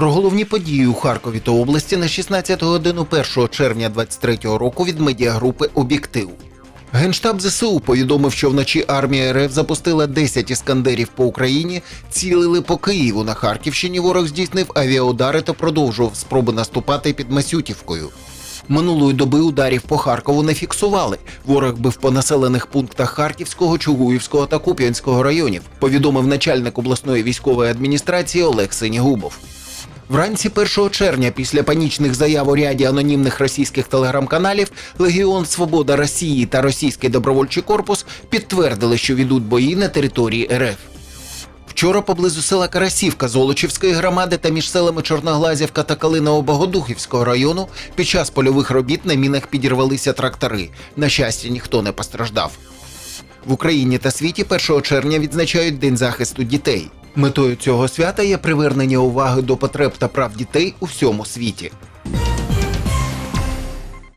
Про головні події у Харкові та області на 16 годину 1 червня 23 року від медіагрупи Об'єктив. Генштаб ЗСУ повідомив, що вночі армія РФ запустила 10 іскандерів по Україні, цілили по Києву на Харківщині. Ворог здійснив авіаудари та продовжував спроби наступати під Масютівкою. Минулої доби ударів по Харкову не фіксували. Ворог бив по населених пунктах Харківського, Чугуївського та Куп'янського районів, повідомив начальник обласної військової адміністрації Олег Синігубов. Вранці 1 червня, після панічних заяв у ряді анонімних російських телеграм-каналів, Легіон Свобода Росії та Російський добровольчий корпус підтвердили, що ведуть бої на території РФ. Вчора поблизу села Карасівка Золочівської громади та між селами Чорноглазівка та Калиново-Богодухівського району під час польових робіт на мінах підірвалися трактори. На щастя, ніхто не постраждав. В Україні та світі 1 червня відзначають День захисту дітей. Метою цього свята є привернення уваги до потреб та прав дітей у всьому світі.